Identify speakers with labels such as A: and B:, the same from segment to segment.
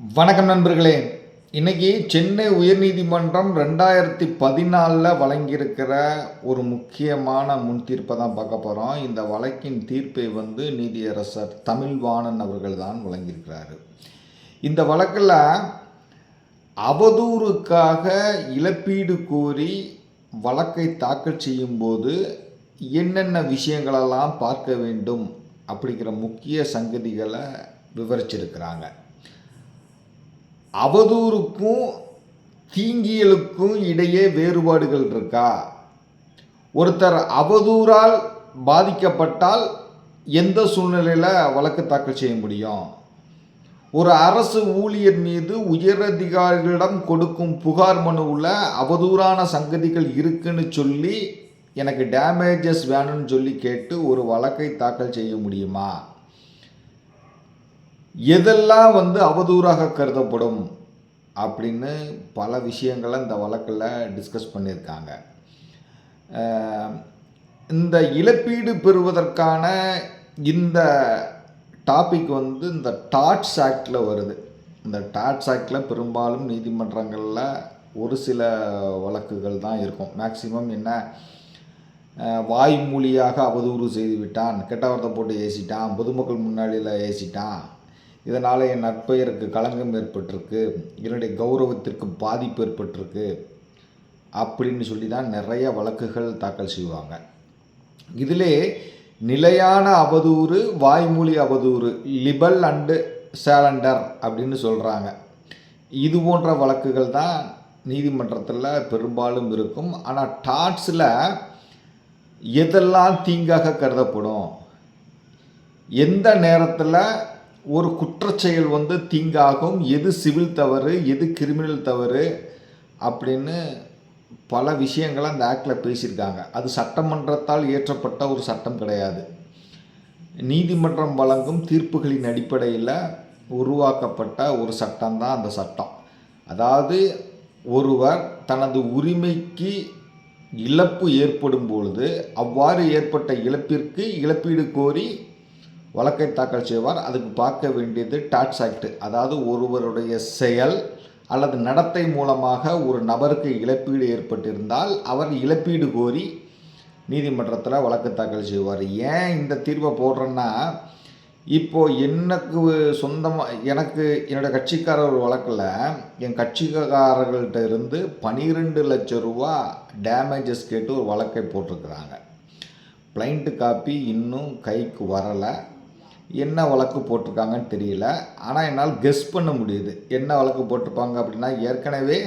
A: வணக்கம் நண்பர்களே. இன்னைக்கு சென்னை உயர்நீதிமன்றம் ரெண்டாயிரத்தி பதினாலில் வழங்கியிருக்கிற ஒரு முக்கியமான முன் தீர்ப்பை தான் பார்க்க போகிறோம் இந்த வழக்கின் தீர்ப்பை வந்து நீதியரசர் தமிழ்வாணன் அவர்கள் தான் வழங்கியிருக்கிறாரு. இந்த வழக்கில் அவதூறுக்காக இழப்பீடு கோரி வழக்கை தாக்கல் செய்யும்போது என்னென்ன விஷயங்களெல்லாம் பார்க்க வேண்டும் அப்படிங்கிற முக்கிய சங்கதிகளை விவரிச்சிருக்கிறாங்க. அவதூறுக்கும் தீங்கியலுக்கும் இடையே வேறுபாடுகள் இருக்கா? ஒருத்தர் அவதூறால் பாதிக்கப்பட்டால் எந்த சூழ்நிலையில் வழக்கு தாக்கல் செய்ய முடியும்? ஒரு அரசு ஊழியர் மீது உயரதிகாரிகளிடம் கொடுக்கும் புகார் மனுவில் அவதூறான சங்கதிகள் இருக்குன்னு சொல்லி எனக்கு டேமேஜஸ் வேணும்னு சொல்லி கேட்டு ஒரு வழக்கை தாக்கல் செய்ய முடியுமா? எதெல்லாம் வந்து அவதூறாக கருதப்படும் அப்படின்னு பல விஷயங்களை இந்த வழக்கில் டிஸ்கஸ் பண்ணியிருக்காங்க. இந்த இழப்பீடு பெறுவதற்கான இந்த டாபிக் வந்து இந்த டாட்ஸ் ஆக்டில் வருது. இந்த டாட்ஸ் ஆக்டில் பெரும்பாலும் நீதிமன்றங்களில் ஒரு சில வழக்குகள் தான் இருக்கும். மேக்சிமம் என்ன? வாய்மொழியாக அவதூறு செய்து விட்டான் கெட்ட வார்த்தை போட்டு ஏசிட்டான். பொதுமக்கள் முன்னாடியில் ஏசிட்டான். இதனால் என் நற்பெயருக்கு களங்கம் ஏற்பட்டிருக்கு. என்னுடைய கௌரவத்திற்கு பாதிப்பு ஏற்பட்டிருக்கு. அப்படின்னு சொல்லி தான் நிறைய வழக்குகள் தாக்கல் செய்வாங்க. இதிலே நிலையான அவதூறு வாய்மொழி அவதூறு லிபல் அண்டு சேலண்டர் அப்படின்னு சொல்கிறாங்க இது போன்ற வழக்குகள் தான் நீதிமன்றத்தில் பெரும்பாலும் இருக்கும். ஆனால் டாட்ஸில் எதெல்லாம் தீங்காக கருதப்படும்? எந்த நேரத்தில் ஒரு குற்றச்செயல் வந்து தீங்காகும். எது சிவில் தவறு எது கிரிமினல் தவறு அப்படின்னு பல விஷயங்களை அந்த ஆக்டில் பேசியிருக்காங்க. அது சட்டமன்றத்தால் இயற்றப்பட்ட ஒரு சட்டம் கிடையாது. நீதிமன்றம் வழங்கும் தீர்ப்புகளின் அடிப்படையில் உருவாக்கப்பட்ட ஒரு சட்டம் தான் அந்த சட்டம். அதாவது ஒருவர் தனது உரிமைக்கு இழப்பு ஏற்படும் பொழுது அவ்வாறு ஏற்பட்ட இழப்பிற்கு இழப்பீடு கோரி வழக்கை தாக்கல் செய்வார். அதுக்கு பார்க்க வேண்டியது டாட்ஸ் ஆக்ட் அதாவது ஒருவருடைய செயல் அல்லது நடத்தை மூலமாக ஒரு நபருக்கு இழப்பீடு ஏற்பட்டிருந்தால் அவர் இழப்பீடு கோரி நீதிமன்றத்தில் வழக்கு தாக்கல் செய்வார். ஏன் இந்த தீர்வை போடுறேன்னா இப்போ எனக்கு சொந்தமாக எனக்கு என்னோடய கட்சிக்காரர் ஒரு வழக்கில் என் கட்சிக்காரர்கள்ட்ட இருந்து பனிரெண்டு லட்சம் ரூபா டேமேஜஸ் கேட்டு ஒரு வழக்கை போட்டிருக்கிறாங்க. பிளைண்ட்டு காப்பி இன்னும் கைக்கு வரலை. என்ன வழக்கு போட்டிருக்காங்கன்னு தெரியல. ஆனால் என்னால் கெஸ் பண்ண முடியுது. என்ன வழக்கு போட்டிருப்பாங்க அப்படின்னா ஏற்கனவே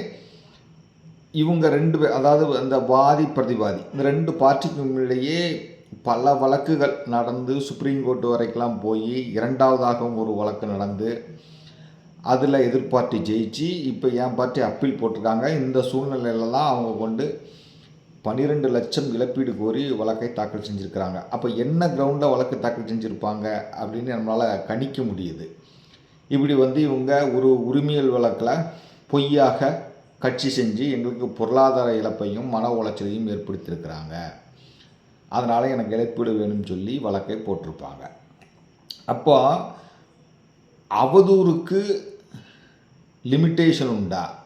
A: இவங்க ரெண்டு பேர் அதாவது அந்த வாதி பிரதிவாதி இந்த ரெண்டு பார்ட்டிக்கும் இடையே பல வழக்குகள் நடந்து சுப்ரீம் கோர்ட் வரைக்கெல்லாம் போய் இரண்டாவதாகவும் ஒரு வழக்கு நடந்து அதில் எதிர்பார்ட்டி ஜெயிச்சு இப்போ என் பார்ட்டி அப்பீல் போட்டிருக்காங்க. இந்த சூழ்நிலையில தான் அவங்க கொண்டு பன்னிரெண்டு லட்சம் இழப்பீடு கோரி வழக்கை தாக்கல் செஞ்சுருக்கிறாங்க. அப்போ என்ன கிரவுண்டில் வழக்கு தாக்கல் செஞ்சுருப்பாங்க அப்படின்னு நம்மளால் கணிக்க முடியுது. இப்படி வந்து இவங்க ஒரு உரிமையல் வழக்கில் பொய்யாக கட்சி செஞ்சு எங்களுக்கு பொருளாதார இழப்பையும் மன உளைச்சலையும் ஏற்படுத்தியிருக்கிறாங்க. அதனால் எனக்கு இழப்பீடு வேணும்னு சொல்லி வழக்கை போட்டிருப்பாங்க. அப்போ அவதூறுக்கு லிமிட்டேஷன் உண்டா?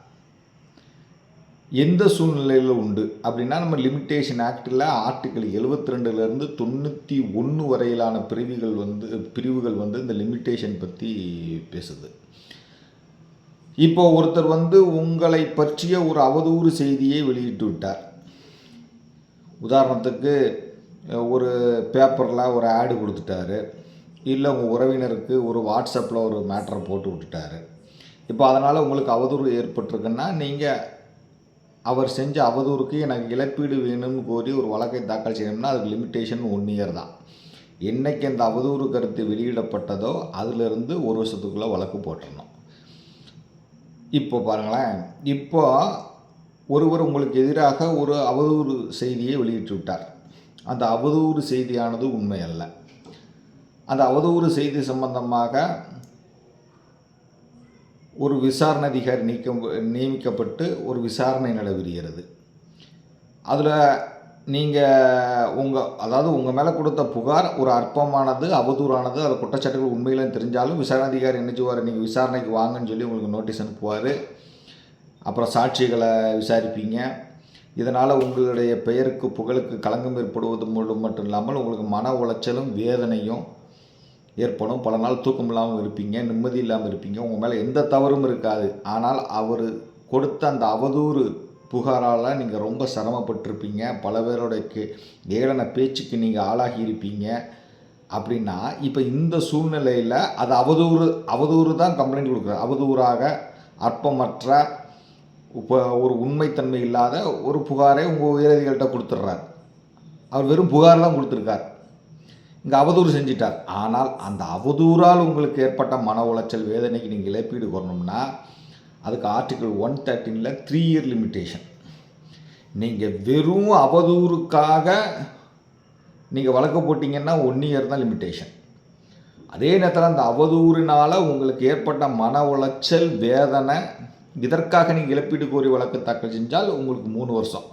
A: எந்த சூழ்நிலையில் உண்டு அப்படின்னா நம்ம லிமிட்டேஷன் ஆக்டில் ஆர்டிக்கல் எழுபத்தி ரெண்டுலேருந்து தொண்ணூற்றி ஒன்று வரையிலான பிரிவுகள் வந்து பிரிவுகள் வந்து இந்த லிமிட்டேஷன் பற்றி பேசுது. இப்போ ஒருத்தர் வந்து உங்களை பற்றிய ஒரு அவதூறு செய்தியை வெளியிட்டு விட்டார். உதாரணத்துக்கு ஒரு பேப்பரில் ஒரு ஆடு கொடுத்துட்டாரு. இல்லை உங்கள் உறவினருக்கு ஒரு வாட்ஸ்அப்பில் ஒரு மேட்ரை போட்டு விட்டுட்டாரு. இப்போ அதனால் உங்களுக்கு அவதூறு ஏற்பட்டிருக்குன்னா நீங்கள் அவர் செஞ்ச அவதூறுக்கு எனக்கு இழப்பீடு வேணும்னு கோரி ஒரு வழக்கை தாக்கல் செய்யணும்னா அதுக்கு லிமிட்டேஷன் ஒன் இயர் தான். என்னைக்கு அந்த அவதூறு கருத்து வெளியிடப்பட்டதோ அதிலிருந்து ஒரு வருஷத்துக்குள்ளே வழக்கு போட்டுடணும் இப்போ பாருங்களேன். இப்போ ஒருவர் உங்களுக்கு எதிராக ஒரு அவதூறு செய்தியை வெளியிட்டு விட்டார் அந்த அவதூறு செய்தியானது உண்மை அல்ல அந்த அவதூறு செய்தி சம்பந்தமாக ஒரு விசாரணை அதிகாரி நீக்கம் நியமிக்கப்பட்டு ஒரு விசாரணை நடைபெறுகிறது அதில் நீங்கள் உங்கள் அதாவது உங்கள் மேலே கொடுத்த புகார் ஒரு அற்பமானது அவதூறானது அது குற்றச்சாட்டுகள் உண்மையிலும் தெரிஞ்சாலும் விசாரணை அதிகாரி என்ன செய்வார்? நீங்கள் விசாரணைக்கு வாங்கன்னு சொல்லி உங்களுக்கு நோட்டீஸ் அனுப்புவார். அப்புறம் சாட்சிகளை விசாரிப்பீங்க. இதனால் உங்களுடைய பெயருக்கு புகழுக்கு களங்கம் ஏற்படுவது மூலம் மட்டும் இல்லாமல் உங்களுக்கு மன உளைச்சலும் வேதனையும் ஏற்படும். பல நாள் தூக்கம் இல்லாமல் இருப்பீங்க நிம்மதி இல்லாமல் இருப்பீங்க. உங்கள் மேலே எந்த தவறும் இருக்காது. ஆனால் அவர் கொடுத்த அந்த அவதூறு புகாரால் நீங்கள் ரொம்ப சிரமப்பட்டிருப்பீங்க. பல பேரோட கே ஏளன பேச்சுக்கு நீங்கள் ஆளாகி இருப்பீங்க. அப்படின்னா இப்போ இந்த சூழ்நிலையில் அது அவதூறு அவதூறு தான் கம்ப்ளைண்ட் கொடுக்குறாரு அவதூறாக அற்பமற்ற இப்போ ஒரு உண்மைத்தன்மை இல்லாத ஒரு புகாரை உங்கள் உயரதிகள்கிட்ட கொடுத்துட்றார். அவர் வெறும் புகார் தான் கொடுத்துருக்கார். இங்கே அவதூறு செஞ்சிட்டார். ஆனால் அந்த அவதூறால் உங்களுக்கு ஏற்பட்ட மன உளைச்சல் வேதனைக்கு நீங்கள் இழப்பீடு வரணும்னா அதுக்கு ஆர்டிகிள் ஒன் தேர்ட்டீனில் த்ரீ இயர் லிமிட்டேஷன் நீங்கள் வெறும் அவதூறுக்காக நீங்கள் வழக்கு போட்டிங்கன்னா ஒன் இயர் தான் லிமிட்டேஷன் அதே நேரத்தில் அந்த அவதூறினால் உங்களுக்கு ஏற்பட்ட மன உளைச்சல் வேதனை இதற்காக நீங்கள் இழப்பீடு கோரி வழக்கு தாக்கல் செஞ்சால் உங்களுக்கு மூணு வருஷம்.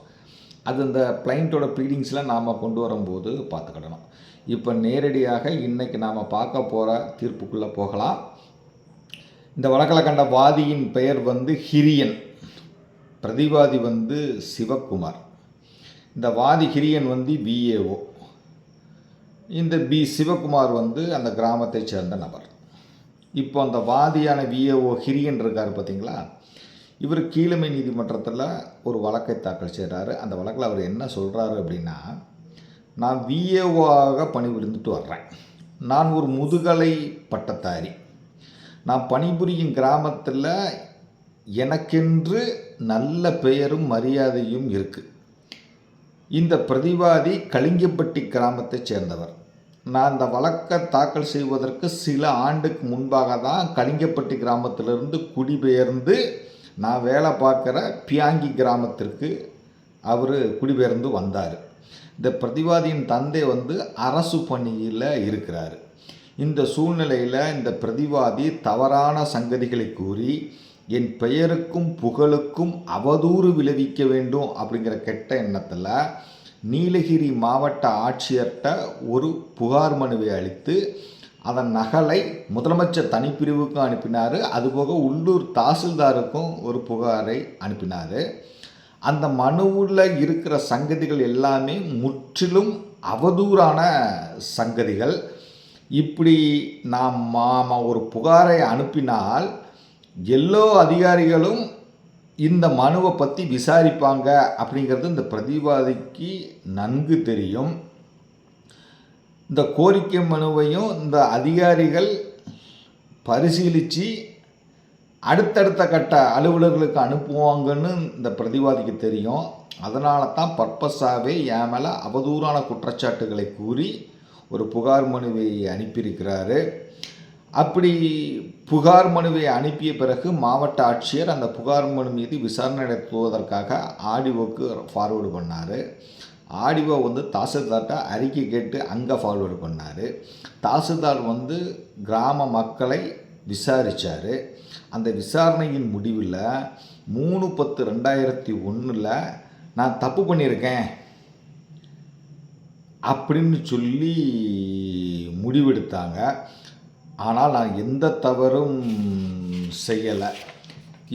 A: அது இந்த பிளைண்ட்டோட ப்ளீடிங்ஸில் நாம் கொண்டு வரும்போது பார்த்துக்கிடணும். இப்போ நேரடியாக இன்றைக்கி நாம் பார்க்க போகிற தீர்ப்புக்குள்ளே போகலாம். இந்த வழக்கில் கண்ட வாதியின் பெயர் வந்து ஹிரியன். பிரதிவாதி வந்து சிவக்குமார் இந்த வாதி ஹிரியன் வந்து விஏஓ இந்த பி சிவகுமார் வந்து அந்த கிராமத்தைச் சேர்ந்த நபர். இப்போ அந்த வாதியான விஏஓ ஹிரியன் இருக்கார் பார்த்தீங்களா இவர் கீழமை நீதிமன்றத்தில் ஒரு வழக்கை தாக்கல் செய்கிறாரு அந்த வழக்கில் அவர் என்ன சொல்கிறாரு அப்படின்னா நான் விஏஓவாக பணிபுரிந்துட்டு வர்றேன். நான் ஒரு முதுகலை பட்டத்தாரி நான் பணிபுரியும் கிராமத்தில் எனக்கென்று நல்ல பெயரும் மரியாதையும் இருக்குது இந்த பிரதிவாதி கலிங்கப்பட்டி கிராமத்தைச் சேர்ந்தவர். நான் இந்த வழக்கை தாக்கல் செய்வதற்கு சில ஆண்டுக்கு முன்பாக தான் கலிங்கப்பட்டி கிராமத்திலிருந்து குடிபெயர்ந்து நான் வேலை பார்க்குற பியாங்கி கிராமத்திற்கு அவர் குடிபெயர்ந்து வந்தார். இந்த பிரதிவாதியின் தந்தை வந்து அரசு பணியில் இருக்கிறார். இந்த சூழ்நிலையில் இந்த பிரதிவாதி தவறான சங்கதிகளை கூறி என் பெயருக்கும் புகழுக்கும் அவதூறு விளைவிக்க வேண்டும் அப்படிங்கிற கெட்ட எண்ணத்தில் நீலகிரி மாவட்ட ஆட்சியர்கிட்ட ஒரு புகார் மனுவை அளித்து அதன் நகலை முதலமைச்சர் தனிப்பிரிவுக்கும் அனுப்பினார். அதுபோக உள்ளூர் தாசில்தாருக்கும் ஒரு புகாரை அனுப்பினார். அந்த மனுவில் இருக்கிற சங்கதிகள் எல்லாமே முற்றிலும் அவதூறான சங்கதிகள். இப்படி நாம் மாம ஒரு புகாரை அனுப்பினால் எல்லோ அதிகாரிகளும் இந்த மனுவை பற்றி விசாரிப்பாங்க அப்படிங்கிறது இந்த பிரதிவாதிக்கு நன்கு தெரியும். இந்த கோரிக்கை மனுவையும் இந்த அதிகாரிகள் பரிசீலித்து அடுத்தடுத்த கட்ட அலுவலர்களுக்கு அனுப்புவாங்கன்னு இந்த பிரதிவாதிக்கு தெரியும். அதனால தான் பர்பஸாகவே என் மேலே அவதூறான குற்றச்சாட்டுகளை கூறி ஒரு புகார் மனுவை அனுப்பியிருக்கிறாரு. அப்படி புகார் மனுவை அனுப்பிய பிறகு மாவட்ட ஆட்சியர் அந்த புகார் மனு மீது விசாரணை நடத்துவதற்காக ஆடிஓக்கு ஃபார்வேர்டு பண்ணார். ஆடிஓ வந்து தாசில்தார்கிட்ட அறிக்கை கேட்டு அங்கே ஃபார்வேர்டு பண்ணார். தாசில்தார் வந்து கிராம மக்களை விசாரித்தார் அந்த விசாரணையின் முடிவில் மூணு பத்து ரெண்டாயிரத்தி ஒன்றில் நான் தப்பு பண்ணியிருக்கேன் அப்படின்னு சொல்லி முடிவெடுத்தாங்க. ஆனால் நான் எந்த தவறும் செய்யலை.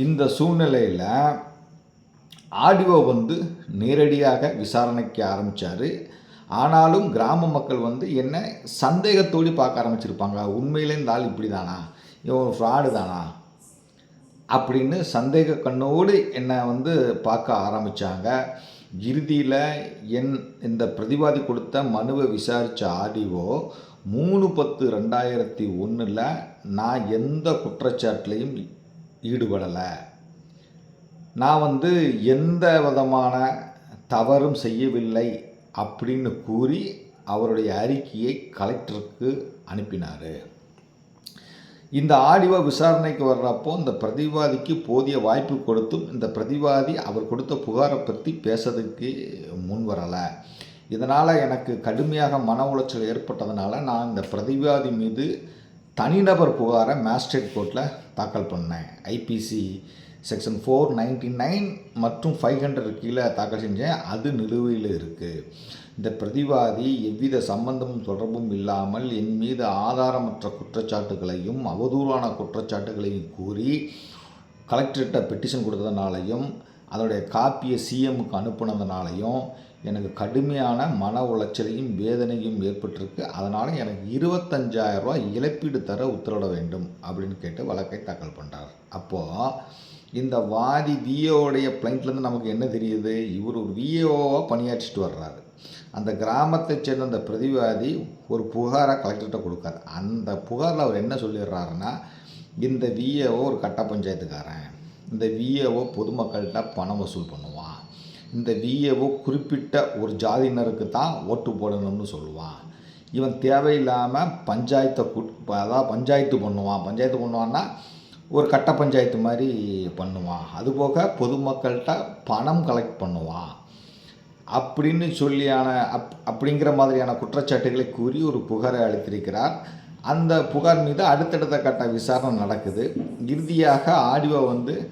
A: இந்த சூழ்நிலையில் ஆடியோ வந்து நேரடியாக விசாரணைக்கு ஆரம்பித்தார் ஆனாலும் கிராம மக்கள் வந்து என்ன சந்தேகத்தோடு பார்க்க ஆரம்பிச்சிருப்பாங்க. உண்மையிலே இந்த ஆள் இப்படி தானா இவன் ஃப்ராடு தானா? அப்படின்னு சந்தேக கண்ணோடு என்னை வந்து பார்க்க ஆரம்பித்தாங்க இறுதியில் என் இந்த பிரதிவாதி கொடுத்த மனுவை விசாரித்த ஆடிஓ மூணு பத்து ரெண்டாயிரத்தி ஒன்றில் நான் எந்த குற்றச்சாட்டுலையும் ஈடுபடலை. நான் வந்து எந்த விதமான தவறும் செய்யவில்லை அப்படின்னு கூறி அவருடைய அறிக்கையை கலெக்டருக்கு அனுப்பினார். இந்த ஆடியோ விசாரணைக்கு வர்றப்போ இந்த பிரதிவாதிக்கு போதிய வாய்ப்பு கொடுத்தும் இந்த பிரதிவாதி அவர் கொடுத்த புகாரை பற்றி பேசுறதுக்கு முன் வரலை. இதனால் எனக்கு கடுமையாக மன உளைச்சல் ஏற்பட்டதுனால நான் இந்த பிரதிவாதி மீது தனிநபர் புகாரை மேஸ்ட்ரேட் கோர்ட்டில் தாக்கல் பண்ணேன். IPC section four ninety nine மற்றும் ஃபைவ் ஹண்ட்ரட் கீழே தாக்கல் செஞ்சேன். அது நிலுவையில் இருக்குது இந்த பிரதிவாதி எவ்வித சம்பந்தமும் தொடர்பும் இல்லாமல் என் மீது ஆதாரமற்ற குற்றச்சாட்டுகளையும் அவதூறான குற்றச்சாட்டுகளையும் கூறி கலெக்டர்கிட்ட பெட்டிஷன் கொடுத்ததுனாலையும் அதோடைய காப்பியை சிஎம்முக்கு அனுப்புனதுனாலையும் எனக்கு கடுமையான மன உளைச்சலையும் வேதனையும் ஏற்பட்டிருக்கு. அதனால் எனக்கு இருபத்தஞ்சாயிரம் இழப்பீடு தர உத்தரவிட வேண்டும் அப்படின்னு கேட்டு வழக்கை தாக்கல் பண்ணுறார் அப்போது இந்த வாதி விஏஓடைய பிளைண்ட்லேருந்து நமக்கு என்ன தெரியுது? இவர் ஒரு விஏஓவாக பணியாற்றிட்டு வர்றாரு. அந்த கிராமத்தை சேர்ந்த அந்த பிரதிவாதி ஒரு புகாரை கலெக்டர்கிட்ட கொடுக்காரு. அந்த புகாரில் அவர் என்ன சொல்லிடுறாருன்னா இந்த விஏஓ ஒரு கட்ட பஞ்சாயத்துக்காரன். இந்த விஏஓ பொதுமக்கள்கிட்ட பணம் வசூல் பண்ணுவான். இந்த விஏஓ குறிப்பிட்ட ஒரு ஜாதியினருக்கு தான் ஓட்டு போடணும்னு சொல்லுவான். இவன் தேவையில்லாமல் பஞ்சாயத்தை கூட் அதாவது பஞ்சாயத்து பண்ணுவான். பஞ்சாயத்து பண்ணுவான்னா ஒரு கட்ட பஞ்சாயத்து மாதிரி பண்ணுவான். அதுபோக பொதுமக்கள்கிட்ட பணம் கலெக்ட் பண்ணுவான். அப்படின்னு சொல்லியான அப் அப்படிங்கிற மாதிரியான குற்றச்சாட்டுகளை கூறி ஒரு புகாரை அளித்திருக்கிறார். அந்த புகார் மீது அடுத்தடுத்த கட்ட விசாரணை நடக்குது. இறுதியாக ஆடியோ வந்து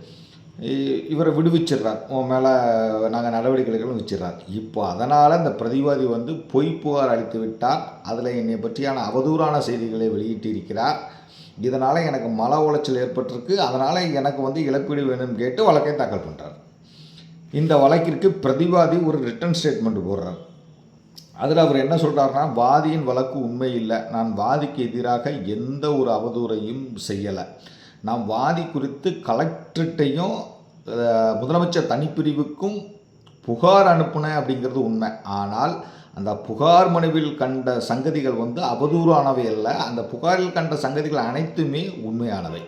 A: இ- இவரை விடுவிச்சிடுறார். உன் மேலே நாங்கள் நடவடிக்கைகள் வச்சிடுறார். இப்போ அதனால் இந்த பிரதிவாதி வந்து பொய் புகார் அளித்து விட்டார். அதில் என்னை பற்றியான அவதூறான செய்திகளை வெளியிட்டிருக்கிறார். இதனால் எனக்கு மன உளைச்சல் ஏற்பட்டிருக்கு. அதனால் எனக்கு வந்து இழப்பீடு வேணும்னு கேட்டு வழக்கை தாக்கல் பண்ணுறார் இந்த வழக்கிற்கு பிரதிவாதி ஒரு ரிட்டர்ன் ஸ்டேட்மெண்ட் போடுறார். அதில் அவர் என்ன சொல்கிறாருன்னா வாதியின் வழக்கு உண்மை இல்லை. நான் வாதிக்கு எதிராக எந்த ஒரு அவதூறையும் செய்யலை. நான் வாதி குறித்து கலெக்டர்கிட்டையும் முதலமைச்சர் தனிப்பிரிவுக்கும் புகார் அனுப்புனேன் அப்படிங்கிறது உண்மை. ஆனால் அந்த புகார் மனுவில் கண்ட சங்கதிகள் வந்து அவதூறானவை அல்ல. அந்த புகாரில் கண்ட சங்கதிகள் அனைத்துமே உண்மையானவை.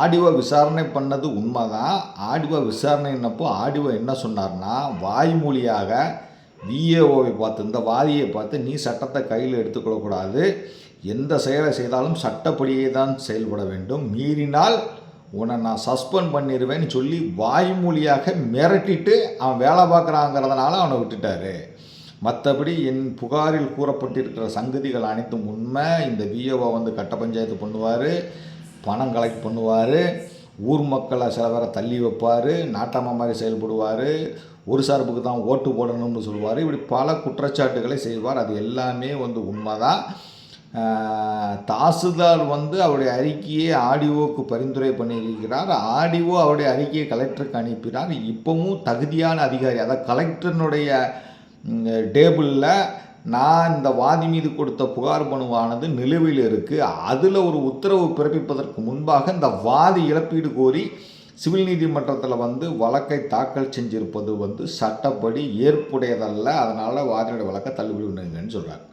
A: ஆடிவா விசாரணை பண்ணது உண்மைதான். ஆடியோ விசாரணைன்னப்போ ஆடிவா என்ன சொன்னார்னா வாய்மொழியாக விஏஓவை பார்த்து இந்த வாதியை பார்த்து நீ சட்டத்தை கையில் எடுத்துக்கொள்ளக்கூடாது. எந்த செயலை செய்தாலும் சட்டப்படியே தான் செயல்பட வேண்டும். மீறினால் உன்னை நான் சஸ்பெண்ட் பண்ணிடுவேன்னு சொல்லி வாய்மொழியாக மிரட்டிட்டு அவன் வேலை பார்க்குறாங்கிறதுனால அவனை விட்டுட்டாரு. மற்றபடி என் புகாரில் கூறப்பட்டிருக்கிற சங்கதிகள் அனைத்தும் உண்மை. இந்த விஓவை வந்து கட்ட பஞ்சாயத்து பண்ணுவார் பணம் கலெக்ட் பண்ணுவார் ஊர் மக்களை சில பேரை தள்ளி வைப்பார் நாட்டாம மாதிரி செயல்படுவார் ஒரு சார்புக்கு தான் ஓட்டு போடணும்னு சொல்லுவார். இப்படி பல குற்றச்சாட்டுகளை செய்வார். அது எல்லாமே வந்து உண்மைதான். தாசில்தார் வந்து அவருடைய அறிக்கையை ஆடிஓக்கு பரிந்துரை பண்ணியிருக்கிறார். ஆடிஓ அவருடைய அறிக்கையை கலெக்டருக்கு அனுப்பினார். இப்போவும் தகுதியான அதிகாரி அதாவது கலெக்டரினுடைய டேபிளில் நான் இந்த வாதி மீது கொடுத்த புகார் மனுவானது நிலுவையில் இருக்குது அதில் ஒரு உத்தரவு பிறப்பிப்பதற்கு முன்பாக இந்த வாதி இழப்பீடு கோரி சிவில் நீதிமன்றத்தில் வந்து வழக்கை தாக்கல் செஞ்சிருப்பது வந்து சட்டப்படி ஏற்புடையதல்ல. அதனால் வாதியோட வழக்கை தள்ளுபடி பண்ணுங்கன்னு சொல்கிறார்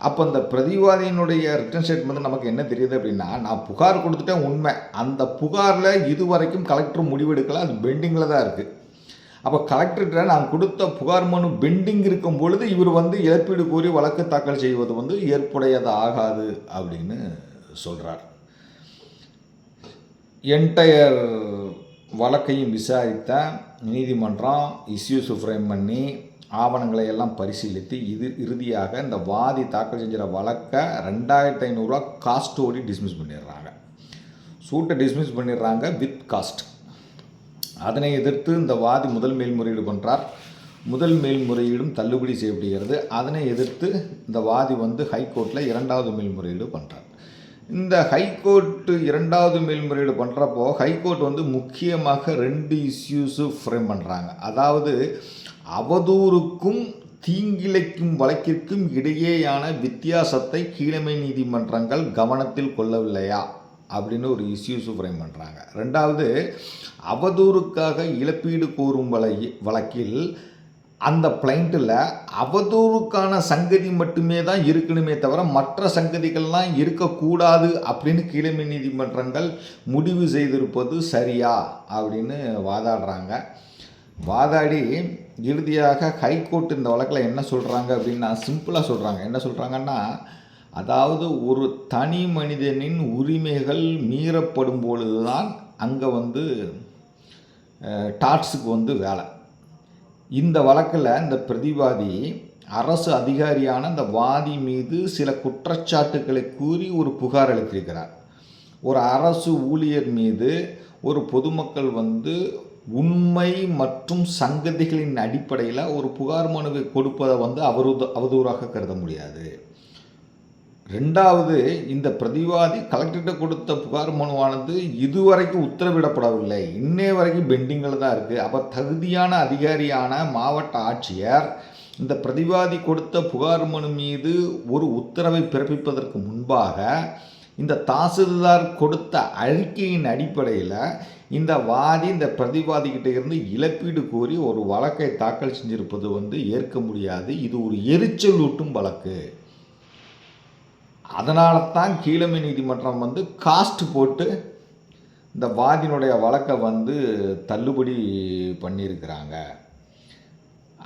A: அப்போ இந்த பிரதிவாதியினுடைய ரிட்டன் ஸ்டேட்மெண்ட் நமக்கு என்ன தெரியுது அப்படின்னா நான் புகார் கொடுத்துட்டேன் உண்மை. அந்த புகாரில் இதுவரைக்கும் கலெக்டர் முடிவெடுக்கல அது பெண்டிங்கில் தான் இருக்குது அப்போ கலெக்டர்கிட்ட நான் கொடுத்த புகார் மனு பெண்டிங் இருக்கும் பொழுது இவர் வந்து இழப்பீடு கோரி வழக்கு தாக்கல் செய்வது வந்து ஏற்புடையது ஆகாது அப்படின்னு சொல்கிறார் என்டையர் வழக்கையும் விசாரித்த நீதிமன்றம் இஸ்யூஸு ஃப்ரேம் பண்ணி ஆவணங்களை எல்லாம் பரிசீலித்து இது இறுதியாக இந்த வாதி தாக்கல் செஞ்சுற வழக்கை ரெண்டாயிரத்தி ஐநூறுரூவா காஸ்ட்டோடி டிஸ்மிஸ் பண்ணிடுறாங்க. சூட்டை டிஸ்மிஸ் பண்ணிடுறாங்க வித் காஸ்ட் அதனை எதிர்த்து இந்த வாதி முதல் மேல்முறையீடு பண்ணுறார் முதல் மேல்முறையீடும் தள்ளுபடி செய்யப்படுகிறது. அதனை எதிர்த்து இந்த வாதி வந்து ஹைகோர்ட்டில் இரண்டாவது மேல்முறையீடு பண்ணுறார் இந்த ஹைகோர்ட்டு இரண்டாவது மேல்முறையீடு பண்ணுறப்போ ஹைகோர்ட் வந்து முக்கியமாக ரெண்டு இஷ்யூஸு ஃப்ரேம் பண்ணுறாங்க அதாவது அவதூறுக்கும் தீங்கிழைக்கும் வழக்கிற்கும் இடையேயான வித்தியாசத்தை கீழமை நீதிமன்றங்கள் கவனத்தில் கொள்ளவில்லையா? அப்படின்னு ஒரு இஷ்யூஸ் ஃப்ரேம் பண்ணுறாங்க ரெண்டாவது அவதூறுக்காக இழப்பீடு கோரும் வலை வழக்கில் அந்த பிளைண்ட்டில் அவதூறுக்கான சங்கதி மட்டுமே தான் இருக்கணுமே தவிர மற்ற சங்கதிகள்லாம் இருக்கக்கூடாது அப்படின்னு கீழமை நீதிமன்றங்கள் முடிவு செய்திருப்பது சரியா? அப்படின்னு வாதாடுறாங்க. வாதாடி இறுதியாக ஹைகோர்ட் இந்த வழக்கில் என்ன சொல்கிறாங்க அப்படின்னா சிம்பிளாக சொல்கிறாங்க என்ன சொல்கிறாங்கன்னா அதாவது ஒரு தனி மனிதனின் உரிமைகள் மீறப்படும் பொழுது தான் அங்கே வந்து டாட்ஸுக்கு வந்து வேலை. இந்த வழக்கில் இந்த பிரதிவாதி அரசு அதிகாரியான அந்த வாதி மீது சில குற்றச்சாட்டுக்களை கூறி ஒரு புகார் அளித்திருக்கிறார். ஒரு அரசு ஊழியர் மீது ஒரு பொதுமக்கள் வந்து உண்மை மற்றும் சங்கதிகளின் அடிப்படையில் ஒரு புகார் மனுவை கொடுப்பதை வந்து அவரூத அவதூறாக கருத முடியாது. ரெண்டாவது இந்த பிரதிவாதி கலெக்டர்கிட்ட கொடுத்த புகார் மனுவானது இதுவரைக்கும் உத்தரவிடப்படவில்லை. இன்னே வரைக்கும் பெண்டிங்கில் தான் இருக்குது அப்போ தகுதியான அதிகாரியான மாவட்ட ஆட்சியர் இந்த பிரதிவாதி கொடுத்த புகார் மனு மீது ஒரு உத்தரவை பிறப்பிப்பதற்கு முன்பாக இந்த தாசில்தார் கொடுத்த அறிக்கையின் அடிப்படையில் இந்த வாதி இந்த பிரதிவாதிகிட்ட இருந்து இழப்பீடு கோரி ஒரு வழக்கை தாக்கல் செஞ்சிருப்பது வந்து ஏற்க முடியாது. இது ஒரு எரிச்சலூட்டும் வழக்கு. அதனால தான் கீழமை நீதிமன்றம் வந்து காஸ்ட் போட்டு இந்த வாதினுடைய வழக்கை வந்து தள்ளுபடி பண்ணியிருக்கிறாங்க.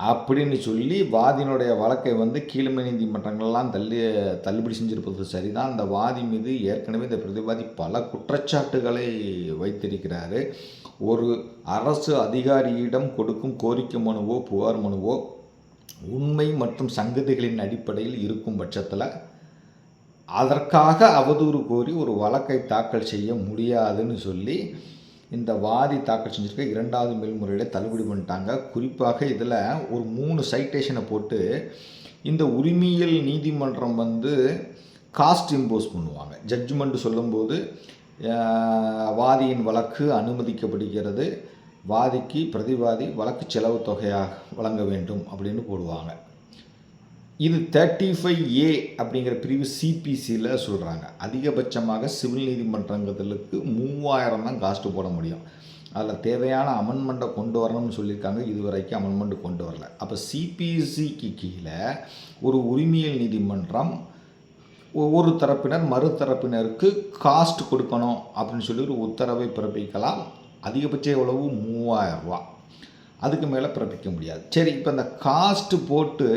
A: அப்படின்னு சொல்லி வாதியினுடைய வழக்கை வந்து கீழ்மை நீதிமன்றங்கள்லாம் தள்ளி தள்ளுபடி செஞ்சிருப்பது சரிதான். அந்த வாதி மீது ஏற்கனவே இந்த பிரதிவாதி பல குற்றச்சாட்டுகளை வைத்திருக்கிறார். ஒரு அரசு அதிகாரியிடம் கொடுக்கும் கோரிக்கை மனுவோ புகார் மனுவோ உண்மை மற்றும் சங்கதிகளின் அடிப்படையில் இருக்கும் பட்சத்தில் அதற்காக அவதூறு கோரி ஒரு வழக்கை தாக்கல் செய்ய முடியாதுன்னு சொல்லி இந்த வாதி தாக்கல் செஞ்சுருக்க இரண்டாவது மேல்முறையீடை தள்ளுபடி பண்ணிட்டாங்க. குறிப்பாக இதில் ஒரு மூணு சைட்டேஷனை போட்டு இந்த உரிமையியல் நீதிமன்றம் வந்து காஸ்ட் இம்போஸ் பண்ணுவாங்க. ஜட்ஜ்மெண்ட் சொல்லும்போது வாதியின் வழக்கு அனுமதிக்கப்படுகிறது. வாதிக்கு பிரதிவாதி வழக்கு செலவு தொகையாக வழங்க வேண்டும் அப்படின்னு போடுவாங்க. இது தேர்ட்டி ஃபைவ் ஏ அப்படிங்கிற பிரிவு சிபிசியில் சொல்கிறாங்க அதிகபட்சமாக சிவில் நீதிமன்றங்களுக்கு மூவாயிரம் தான் காஸ்ட்டு போட முடியும். அதில் தேவையான அமெண்ட்மெண்ட்டை கொண்டு வரணும்னு சொல்லியிருக்காங்க. இதுவரைக்கும் அமெண்ட்மெண்ட் கொண்டு வரல. அப்போ சிபிசிக்கு கீழே ஒரு உரிமையல் நீதிமன்றம் ஒவ்வொரு தரப்பினர் மறு தரப்பினருக்கு காஸ்ட் கொடுக்கணும் அப்படின்னு சொல்லி ஒரு உத்தரவை பிறப்பிக்கலாம். அதிகபட்சம் எவ்வளவு? மூவாயிரம் ரூபா அதுக்கு மேலே பிறப்பிக்க முடியாது. சரி இப்போ இந்த காஸ்ட்டு போட்டு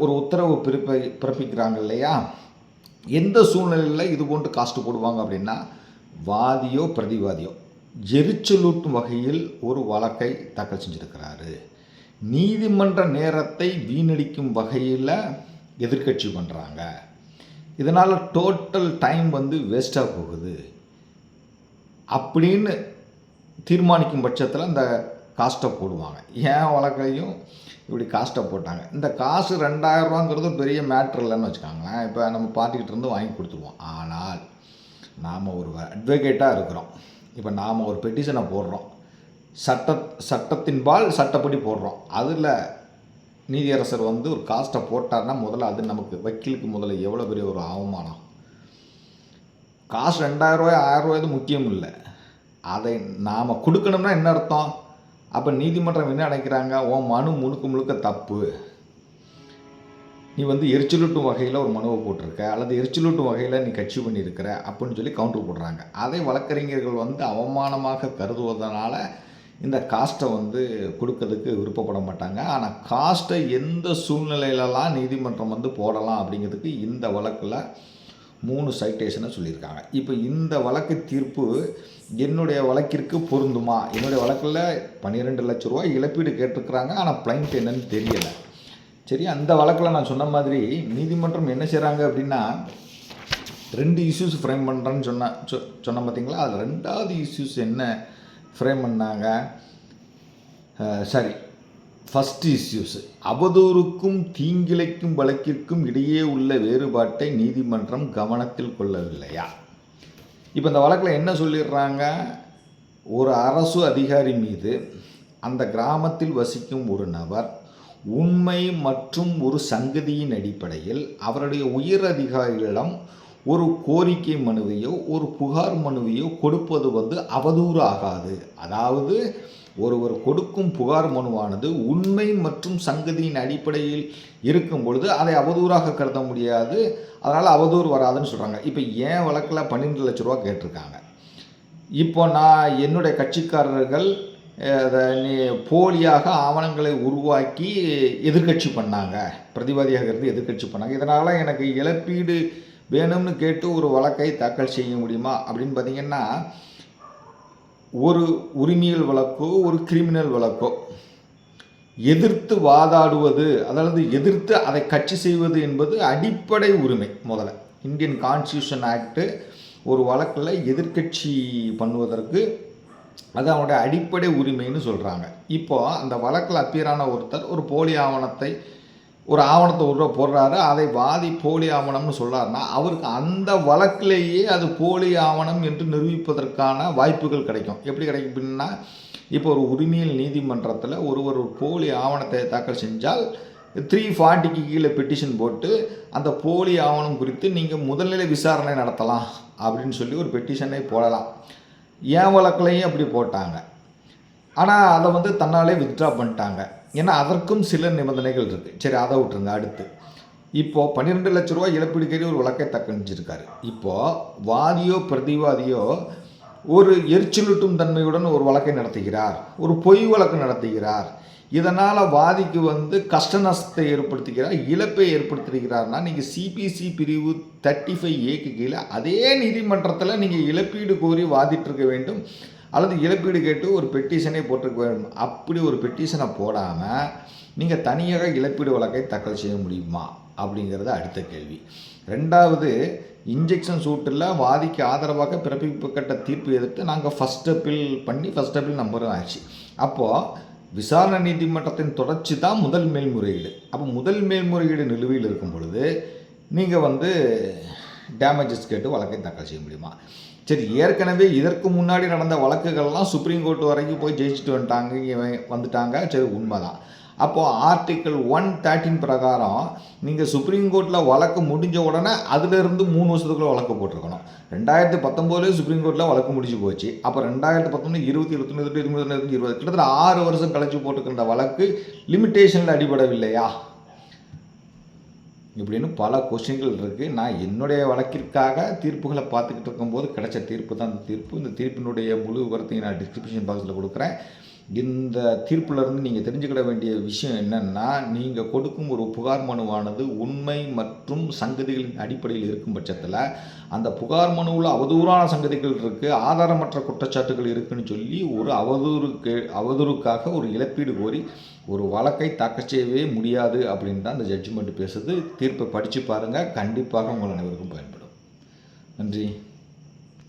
A: ஒரு உத்தரவு பிறப்பி பிறப்பிக்கிறாங்க இல்லையா? எந்த சூழ்நிலையில் இது போன்று காஸ்ட்டு போடுவாங்க அப்படின்னா வாதியோ பிரதிவாதியோ. எரிச்சலூட்டும் வகையில் ஒரு வழக்கை தாக்கல் செஞ்சுருக்கிறாரு. நீதிமன்ற நேரத்தை வீணடிக்கும் வகையில் எதிர்க்கட்சி பண்ணுறாங்க இதனால் டோட்டல் டைம் வந்து வேஸ்ட்டாக போகுது. அப்படின்னு தீர்மானிக்கும் பட்சத்தில் இந்த காஸ்ட்டை போடுவாங்க. ஏன் வழக்கையும் இப்படி காஸ்ட்டை போட்டாங்க? இந்த காசு ரெண்டாயிரரூவாங்கிறது பெரிய மேட்ரு இல்லைன்னு வச்சுக்காங்களேன். இப்போ நம்ம பார்ட்டிக்கிட்ட இருந்து வாங்கி கொடுத்துருவோம். ஆனால் நாம் ஒரு அட்வொகேட்டாக இருக்கிறோம். இப்போ நாம் ஒரு பெட்டிஷனை போடுறோம். சட்ட சட்டத்தின்பால் சட்டப்படி போடுறோம். அதில் நீதியரசர் வந்து ஒரு காஸ்ட்டை போட்டார்னா முதல்ல அது நமக்கு வக்கீலுக்கு முதல்ல எவ்வளோ பெரிய ஒரு அவமானம்? காசு ரெண்டாயிரரூவாய் ஆயிரரூவாய் முக்கியம் இல்லை. அதை நாம் கொடுக்கணும்னா என்ன அர்த்தம்? அப்போ நீதிமன்றம் என்ன நினைக்கிறாங்க உன் மனு முழுக்க முழுக்க தப்பு. நீ வந்து எரிச்சலூட்டும் வகையில் ஒரு மனுவை போட்டிருக்க அல்லது எரிச்சலூட்டும் வகையில் நீ கட்சி பண்ணியிருக்கிற அப்படின்னு சொல்லி கவுண்டர் போடுறாங்க. அதை வழக்கறிஞர்கள் வந்து அவமானமாக கருதுவதனால இந்த காஸ்ட்டை வந்து கொடுக்கறதுக்கு விருப்பப்பட மாட்டாங்க. ஆனால் காஸ்ட்டை எந்த சூழ்நிலையிலலாம் நீதிமன்றம் வந்து போடலாம் அப்படிங்கிறதுக்கு இந்த வழக்கில் மூணு சைட்டேஷனை சொல்லியிருக்காங்க. இப்போ இந்த வழக்கு தீர்ப்பு என்னுடைய வழக்கிற்கு பொருந்துமா? என்னுடைய வழக்கில் பன்னிரெண்டு லட்ச ரூபாய் இழப்பீடு கேட்டிருக்கிறாங்க. ஆனால் பிளைண்ட் என்னன்னு தெரியலை. சரி அந்த வழக்கில் நான் சொன்ன மாதிரி நீதிமன்றம் என்ன செய்கிறாங்க அப்படின்னா ரெண்டு இஷ்யூஸ் ஃப்ரேம் பண்ணுறேன்னு சொன்ன சொ சொன்ன பார்த்தீங்களா? அது ரெண்டாவது இஷ்யூஸ் என்ன ஃப்ரேம் பண்ணாங்க? சரி. ஃபஸ்ட் இஷ்யூஸ் அவதூறுக்கும் தீங்கிழைக்கும் வழக்கிற்கும் இடையே உள்ள வேறுபாட்டை நீதிமன்றம் கவனத்தில் கொள்ளவில்லையா? இப்போ இந்த வழக்கில் என்ன சொல்லிடுறாங்க? ஒரு அரசு அதிகாரி மீது அந்த கிராமத்தில் வசிக்கும் ஒரு நபர் உண்மை மற்றும் ஒரு சங்கதியின் அடிப்படையில் அவருடைய உயர் அதிகாரிகளிடம் ஒரு கோரிக்கை மனுவையோ ஒரு புகார் மனுவையோ கொடுப்பது வந்து அவதூறு ஆகாது அதாவது ஒருவர் கொடுக்கும் புகார் மனுவானது உண்மை மற்றும் சங்கதியின் அடிப்படையில் இருக்கும் பொழுது அதை அவதூறாக கருத முடியாது. அதனால் அவதூறு வராதுன்னு சொல்கிறாங்க இப்போ ஏன் வழக்கில் பன்னெண்டு லட்ச ரூபா கேட்டிருக்காங்க? இப்போ நான் என்னுடைய கட்சிக்காரர்கள் அதை நீ போலியாக ஆவணங்களை உருவாக்கி எதிர்க்கட்சி பண்ணாங்க. பிரதிவாதியாக இருந்து எதிர்க்கட்சி பண்ணாங்க. இதனால் எனக்கு இழப்பீடு வேணும்னு கேட்டு ஒரு வழக்கை தாக்கல் செய்ய முடியுமா? அப்படின்னு பார்த்தீங்கன்னா ஒரு உரிமையல் வழக்கோ ஒரு கிரிமினல் வழக்கோ. எதிர்த்து வாதாடுவது அதாவது எதிர்த்து அதை கட்சி செய்வது என்பது அடிப்படை உரிமை முதல்ல. இந்தியன் கான்ஸ்டியூஷன் ஆக்டு ஒரு வழக்கில் எதிர்க்கட்சி பண்ணுவதற்கு அது அவனுடைய அடிப்படை உரிமைன்னு சொல்கிறாங்க இப்போது அந்த வழக்கில் அப்பியரான ஒருத்தர் ஒரு போலி ஆவணத்தை ஒரு ஆவணத்தை உருவ போடுறாரு அதை வாதி போலி ஆவணம்னு சொல்றாருன்னா அவருக்கு அந்த வழக்கிலேயே அது போலி ஆவணம் என்று நிரூபிப்பதற்கான வாய்ப்புகள் கிடைக்கும். எப்படி கிடைக்கும் அப்படின்னா இப்போ ஒரு உரிமையல் நீதிமன்றத்தில் ஒருவர் ஒரு போலி ஆவணத்தை தாக்கல் செஞ்சால் த்ரீ ஃபார்ட்டிக்கு கீழே பெட்டிஷன் போட்டு அந்த போலி ஆவணம் குறித்து நீங்கள் முதல்நிலை விசாரணை நடத்தலாம் அப்படின்னு சொல்லி ஒரு பெட்டிஷனை போடலாம். என் வழக்கிலையும் அப்படி போட்டாங்க? ஆனால் அதை வந்து தன்னாலே வித்ட்ரா பண்ணிட்டாங்க. ஏன்னா அதற்கும் சில நிபந்தனைகள் இருக்குது சரி அதை விட்டுருங்க அடுத்து. இப்போது பன்னிரெண்டு லட்ச ரூபா இழப்பீடு கேட்டு ஒரு வழக்கை தக்கணிச்சிருக்காரு இப்போது வாதியோ பிரதிவாதியோ ஒரு எரிச்சலூட்டும் தன்மையுடன் ஒரு வழக்கை நடத்துகிறார். ஒரு பொய் வழக்கு நடத்துகிறார். இதனால் வாதிக்கு வந்து கஷ்ட நஷ்டத்தை ஏற்படுத்துகிறார் இழப்பை ஏற்படுத்திருக்கிறார்னா நீங்கள் சிபிசி பிரிவு தேர்ட்டி ஃபைவ் ஏக்கு கீழே அதே நீதிமன்றத்தில் நீங்கள் இழப்பீடு கோரி வாதிட்டுருக்க வேண்டும். அல்லது இழப்பீடு கேட்டு ஒரு பெட்டிஷனே போட்டிருக்க வேண்டும். அப்படி ஒரு பெட்டிஷனை போடாமல் நீங்கள் தனியாக இழப்பீடு வழக்கை தாக்கல் செய்ய முடியுமா? அப்படிங்கிறது அடுத்த கேள்வி. ரெண்டாவது இன்ஜெக்ஷன் சூட்டில் வாதிக்கு ஆதரவாக பிறப்பிக்கப்பட்ட தீர்ப்பு எதிர்த்து நாங்கள் ஃபஸ்ட் அப்பீல் பண்ணி ஃபஸ்ட் அப்பீல் நம்பரும் ஆச்சு. அப்போது விசாரணை நீதிமன்றத்தின் தொடர்ச்சி தான் முதல் மேல்முறையீடு. அப்போ முதல் மேல்முறையீடு நிலுவையில் இருக்கும் பொழுது நீங்கள் வந்து டேமேஜஸ் கேட்டு வழக்கை தாக்கல் செய்ய முடியுமா? சரி ஏற்கனவே இதற்கு முன்னாடி நடந்த வழக்குகள்லாம் சுப்ரீம் கோர்ட் வரைக்கும் போய் ஜெயிச்சுட்டு வந்துட்டாங்க இவன் வந்துட்டாங்க சரி உண்மைதான் அப்போது ஆர்டிக்கிள் ஒன் தேர்ட்டின் பிரகாரம் நீங்கள் சுப்ரீம் கோர்ட்டில் வழக்கு முடிஞ்ச உடனே அதிலிருந்து மூணு வருஷத்துக்குள்ள வழக்கு போட்டிருக்கணும் ரெண்டாயிரத்தி பத்தொம்போதுலேயே சுப்ரீம் கோர்ட்டில் வழக்கு முடிஞ்சு போச்சு அப்போ ரெண்டாயிரத்தி பத்தொம்பது இருபத்தி இருபத்தொன்று இருபத்தி இருபத்தி இருபது கிட்டத்தட்ட ஆறு வருஷம் கழிச்சு போட்டுக்கின்ற வழக்கு லிமிட்டேஷனில் அடிபடவில்லையா இப்படின்னு பல கொஸ்டின்கள் இருக்குது நான் என்னுடைய வழக்கிற்காக தீர்ப்புகளை பார்த்துக்கிட்டு இருக்கும்போது கிடைச்ச தீர்ப்பு தான் இந்த தீர்ப்பு. இந்த தீர்ப்பினுடைய முழு விவரத்தையும் நான் டிஸ்கிரிப்ஷன் பாக்ஸில் கொடுக்குறேன். இந்த தீர்ப்புலேருந்து நீங்கள் தெரிஞ்சுக்கிட வேண்டிய விஷயம் என்னென்னா நீங்கள் கொடுக்கும் ஒரு புகார் மனுவானது உண்மை மற்றும் சங்கதிகளின் அடிப்படையில் இருக்கும் பட்சத்தில் அந்த புகார் மனுவில் அவதூறான சங்கதிகள் இருக்குது ஆதாரமற்ற குற்றச்சாட்டுகள் இருக்குதுன்னு சொல்லி ஒரு அவதூறுக்கு அவதூறுக்காக ஒரு இழப்பீடு கோரி ஒரு வழக்கை தாக்கல் செய்யவே முடியாது அப்படின்னு தான் அந்த ஜட்ஜ்மெண்ட் பேசுது. தீர்ப்பை படித்து பாருங்கள் கண்டிப்பாக உங்கள் அனைவருக்கும் பயன்படும். நன்றி.